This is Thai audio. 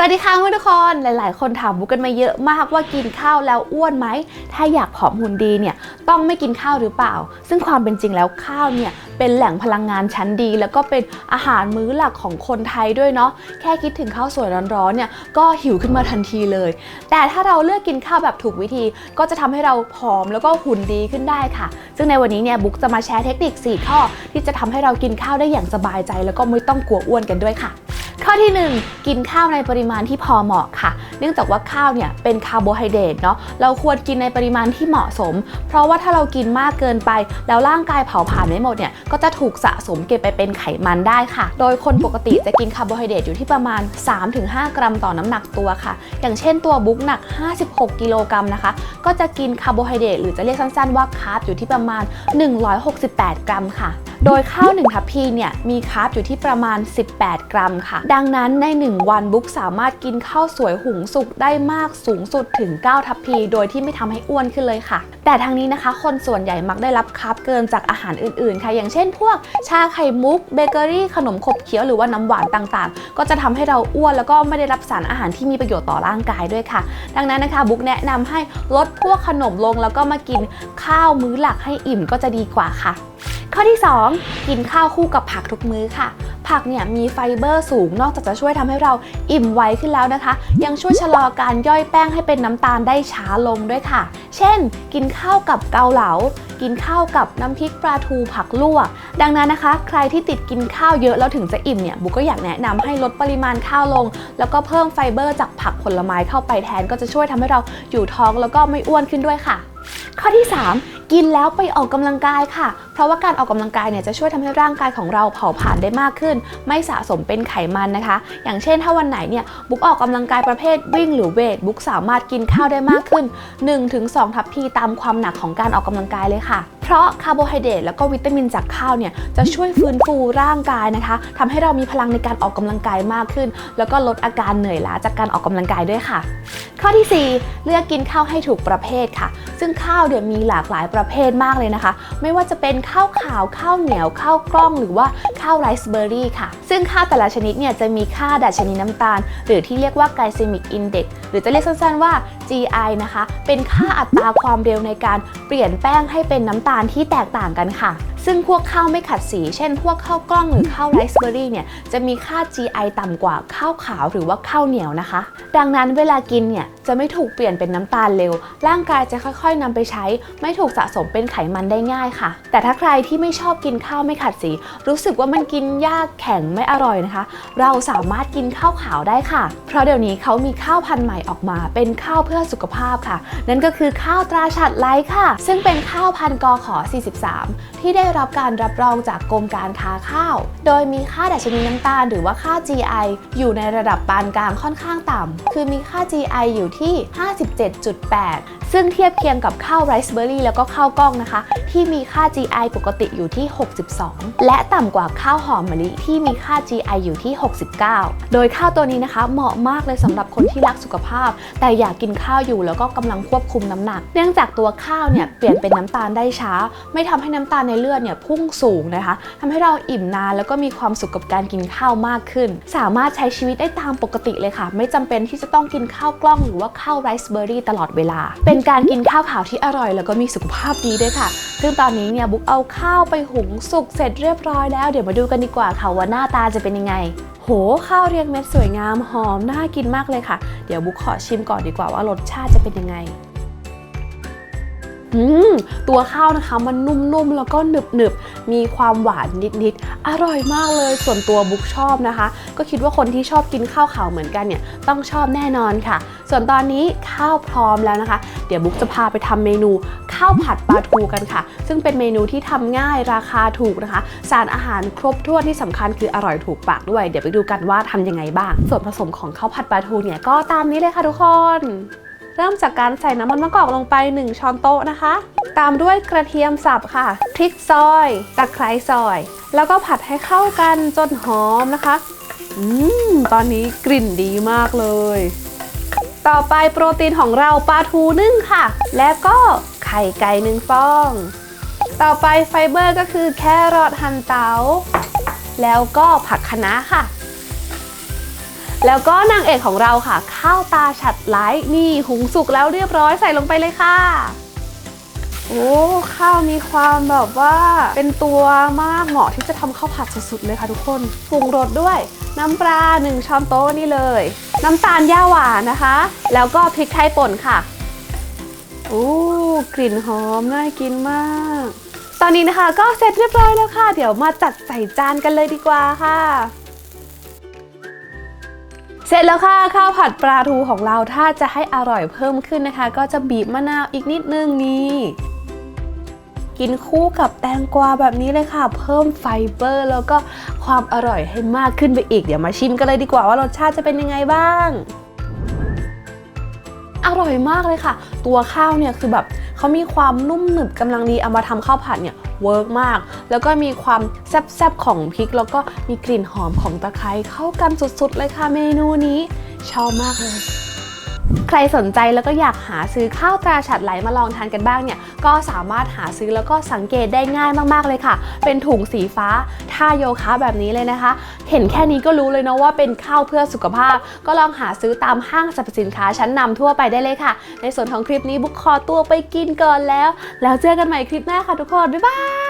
สวัสดีค่ะเพื่อนทุกคน หลาย ๆ คนถามบุ๊กกันมาเยอะมากว่ากินข้าวแล้วอ้วนไหม ถ้าอยากผอมหุ่นดีเนี่ยต้องไม่กินข้าวหรือเปล่า ซึ่งความเป็นจริงแล้วข้าวเนี่ยเป็นแหล่งพลังงานชั้นดี แล้วก็เป็นอาหารมื้อหลักของคนไทยด้วยเนาะ แค่คิดถึงข้าวสวยร้อนๆเนี่ยก็หิวขึ้นมาทันทีเลย แต่ถ้าเราเลือกกินข้าวแบบถูกวิธี ก็จะทำให้เราผอมแล้วก็หุ่นดีขึ้นได้ค่ะ ซึ่งในวันนี้เนี่ยบุ๊กจะมาแชร์เทคนิค 4 ข้อ ที่จะทำให้เรากินข้าวได้อย่างสบายใจ แล้วก็ไม่ต้องกลัวอ้วนกันด้วยค่ะ ข้อที่ 1 กินข้าวในปริมาณที่พอเหมาะค่ะ เนื่องจากว่าข้าวเนี่ยเป็นคาร์โบไฮเดรตเนาะเราควรกินในปริมาณที่เหมาะสม เพราะว่าถ้าเรากินมากเกินไป แล้วร่างกายเผาผลาญไม่หมดเนี่ยก็จะถูกสะสมเก็บไปเป็นไขมันได้ค่ะ โดยคนปกติจะกินคาร์โบไฮเดรตอยู่ที่ประมาณ 3-5 กรัมต่อน้ำหนักตัวค่ะ อย่างเช่นตัวบุ๊กหนัก 56 กิโลกรัมนะคะ ก็จะกินคาร์โบไฮเดรตหรือจะเรียกสั้นๆว่าคาร์บอยู่ที่ประมาณ 168 กรัมค่ะ โดยข้าว1ทัพพีเนี่ยมีคาร์บอยู่ที่ประมาณ 18 กรัมค่ะ ดังนั้นใน 1 วันบุ๊กสามารถกินข้าวสวยหุงสุกได้มากสูงสุดถึง 9 ทัพพี โดยที่ไม่ทำให้อ้วนขึ้นเลยค่ะ แต่ทางนี้นะคะ คนส่วนใหญ่มักได้รับคาร์บเกินจากอาหารอื่นๆ ค่ะ อย่างเช่นพวกชาไข่มุกเบเกอรี่ ขนมขบเคี้ยวหรือว่าน้ำหวานต่างๆ ก็จะทำให้เราอ้วนแล้วก็ไม่ได้รับสารอาหารที่มีประโยชน์ต่อร่างกายด้วยค่ะ ดังนั้นนะคะบุ๊กแนะนำให้ลดพวกขนมลงแล้วก็มากินข้าวมื้อหลักให้อิ่มก็จะดีกว่าค่ะ ข้อที่ 2 กินข้าวคู่กับผักทุกมื้อค่ะ ผักเนี่ยมีไฟเบอร์สูงนอกจากจะช่วยทำให้เราอิ่มไวขึ้นแล้วนะคะ ยังช่วยชะลอการย่อยแป้งให้เป็นน้ำตาลได้ช้าลงด้วยค่ะ เช่น กินข้าวกับเกาเหลา กินข้าวกับน้ำพริกปลาทูผักลวก ดังนั้นนะคะ ใครที่ติดกินข้าวเยอะแล้วถึงจะอิ่มเนี่ยบุก็อยากแนะนำให้ลดปริมาณข้าวลง แล้วก็เพิ่มไฟเบอร์จากผักผลไม้เข้าไปแทนก็จะช่วยทำให้เราอยู่ท้องแล้วก็ไม่อ้วนขึ้นด้วยค่ะ ข้อที่ 3กินแล้วไปออกกำลังกายค่ะ เพราะว่าการออกกำลังกายเนี่ยจะช่วยทำให้ร่างกายของเราเผาผลาญได้มากขึ้นไม่สะสมเป็นไขมันนะคะ อย่างเช่นถ้าวันไหนเนี่ยบุ๊กออกกำลังกายประเภทวิ่งหรือเวทบุ๊กสามารถกินข้าวได้มากขึ้น 1-2 ทัพพีตามความหนักของการออกกำลังกายเลยค่ะ เพราะคาร์โบไฮเดรตแล้วก็วิตามินจากข้าวเนี่ยจะช่วยฟื้นฟูร่างกายนะคะทำให้เรามีพลังในการออกกำลังกายมากขึ้น แล้วก็ลดอาการเหนื่อยล้าจากการออกกำลังกายด้วยค่ะ ข้อที่ 4 เลือกกินข้าวให้ถูกประเภทค่ะ ซึ่งข้าวเนี่ยวมีหลากหลายประเภทมากเลยนะคะ ไม่ว่าจะเป็นข้าวขาวข้าวเหนียวข้าวกล้อง หรือว่าข้าวไรซ์เบอร์รี่ค่ะ ซึ่งข้าวแต่ละชนิดเนี่ยจะมีค่าดัชนีน้ำตาล หรือที่เรียกว่า glycemic index หรือจะเรียกสั้นๆว่า GI นะคะ เป็นค่าอัตราความเร็วในการเปลี่ยนแป้งให้เป็นน้ำตาลที่แตกต่างกันค่ะซึ่งพวกข้าวไม่ขัดสี เช่น พวกข้าวกล้องหรือข้าวไรซ์เบอร์รี่เนี่ยจะมีค่า GI ต่ำกว่าข้าวขาวหรือว่าข้าวเหนียวนะคะ ดังนั้นเวลากินเนี่ยจะไม่ถูกเปลี่ยนเป็นน้ำตาลเร็ว ร่างกายจะค่อยๆนำไปใช้ ไม่ถูกสะสมเป็นไขมันได้ง่ายค่ะ แต่ถ้าใครที่ไม่ชอบกินข้าวไม่ขัดสี รู้สึกว่ามันกินยากแข็งไม่อร่อยนะคะ เราสามารถกินข้าวขาวได้ค่ะ เพราะเดี๋ยวนี้เขามีข้าวพันธุ์ใหม่ออกมาเป็นข้าวเพื่อสุขภาพค่ะ นั่นก็คือข้าวตราฉัดไลค่ะ ซึ่งเป็นข้าวพันธุ์กอขอ 43 ที่ได้ได้รับการรับรองจากกรมการค้าข้าว โดยมีค่าดัชนีน้ำตาลหรือว่าค่า GI อยู่ในระดับปานกลางค่อนข้างต่ำ คือมีค่า GI อยู่ที่ 57.8ซึ่งเทียบเคียงกับข้าวไรซ์เบอร์รี่แล้วก็ข้าวกล้องนะคะ ที่มีค่า GI ปกติอยู่ที่ 62 และต่ำกว่าข้าวหอมมะลิที่มีค่า GI อยู่ที่ 69 โดยข้าวตัวนี้นะคะเหมาะมากเลยสำหรับคนที่รักสุขภาพ แต่อยากกินข้าวอยู่แล้วก็กำลังควบคุมน้ำหนัก เนื่องจากตัวข้าวเนี่ยเปลี่ยนเป็นน้ำตาลได้ช้า ไม่ทำให้น้ำตาลในเลือดเนี่ยพุ่งสูงนะคะทำให้เราอิ่มนานแล้วก็มีความสุขกับการกินข้าวมากขึ้น สามารถใช้ชีวิตได้ตามปกติเลยค่ะ ไม่จำเป็นที่จะต้องกินข้าวกล้องหรือว่าข้าวไรซ์เบอร์รี่ตลอดเวลาเป็นการกินข้าวขาวที่อร่อย แล้วก็มีสุขภาพดีด้วยค่ะ ซึ่งตอนนี้เนี่ยบุ๊กเอาข้าวไปหุงสุกเสร็จเรียบร้อยแล้วเดี๋ยวมาดูกันดีกว่าค่ะว่าหน้าตาจะเป็นยังไง โหข้าวเรียงเม็ดสวยงามหอมน่ากินมากเลยค่ะ เดี๋ยวบุ๊กขอชิมก่อนดีกว่าว่ารสชาติจะเป็นยังไงอืมตัวข้าวนะคะมันนุ่มๆแล้วก็หนึบๆ มีความหวานนิดๆ อร่อยมากเลยส่วนตัวบุ๊กชอบนะคะ ก็คิดว่าคนที่ชอบกินข้าวขาวเหมือนกันเนี่ยต้องชอบแน่นอนค่ะ ส่วนตอนนี้ข้าวพร้อมแล้วนะคะ เดี๋ยวบุ๊กจะพาไปทำเมนูข้าวผัดปลาทูกันค่ะ ซึ่งเป็นเมนูที่ทำง่ายราคาถูกนะคะ สารอาหารครบถ้วนที่สำคัญคืออร่อยถูกปากด้วย เดี๋ยวไปดูกันว่าทำยังไงบ้าง ส่วนผสมของข้าวผัดปลาทูเนี่ยก็ตามนี้เลยค่ะทุกคน เริ่มจากการใส่น้ำมันมะกอกลงไป 1 ช้อนโต๊ะนะคะ ตามด้วยกระเทียมสับค่ะ พริกซอย ตะไคร้ซอย แล้วก็ผัดให้เข้ากันจนหอมนะคะ อืม ตอนนี้กลิ่นดีมากเลย ต่อไปโปรตีนของเราปลาทูนึ่งค่ะ และก็ไข่ไก่หนึ่งฟอง ต่อไปไฟเบอร์ก็คือแครอทหั่นเตา แล้วก็ผักคะน้าค่ะ แล้วก็นางเอกของเราค่ะ ข้าวตาฉัดไลท์นี่หุงสุกแล้วเรียบร้อยใส่ลงไปเลยค่ะโอ้ข้าวมีความแบบว่าเป็นตัวมากเหมาะที่จะทำข้าวผัดสุดๆเลยค่ะทุกคนปรุงรสด้วย น้ำปลา1ช้อนโต๊ะนี่เลย น้ำตาลย่าหวานนะคะ แล้วก็พริกไทยป่นค่ะโอ้กลิ่นหอมน่ากินมาก ตอนนี้นะคะก็เสร็จเรียบร้อยแล้วค่ะ เดี๋ยวมาจัดใส่จานกันเลยดีกว่าค่ะ เสร็จแล้วค่ะข้าวผัดปลาทูของเราถ้าจะให้อร่อยเพิ่มขึ้นนะคะ ก็จะบีบมะนาวอีกนิดนึงนี่กินคู่กับแตงกวาแบบนี้เลยค่ะ เพิ่มไฟเบอร์ แล้วก็ความอร่อยให้มากขึ้นไปอีก เดี๋ยวมาชิมกันเลยดีกว่าว่ารสชาติจะเป็นยังไงบ้าง อร่อยมากเลยค่ะ ตัวข้าวเนี่ยคือแบบเขามีความนุ่มหนึบกำลังดีเอามาทำข้าวผัดเนี่ยเวิร์กมาก แล้วก็มีความแซ่บๆของพริก แล้วก็มีกลิ่นหอมของตะไคร้เข้ากันสุดๆเลยค่ะเมนูนี้ชอบมากเลย ใครสนใจแล้วก็อยากหาซื้อข้าวตราฉัดไหลมาลองทานกันบ้างเนี่ยก็สามารถหาซื้อแล้วก็สังเกตได้ง่ายมากๆเลยค่ะ เป็นถุงสีฟ้าท่าโยคะแบบนี้เลยนะคะ เห็นแค่นี้ก็รู้เลยเนาะว่าเป็นข้าวเพื่อสุขภาพ ก็ลองหาซื้อตามห้างสรรพสินค้าชั้นนำทั่วไปได้เลยค่ะ ในส่วนของคลิปนี้บุ๊กขอตัวไปกินก่อนแล้ว แล้วเจอกันใหม่คลิปหน้าค่ะทุกคนบ๊ายบาย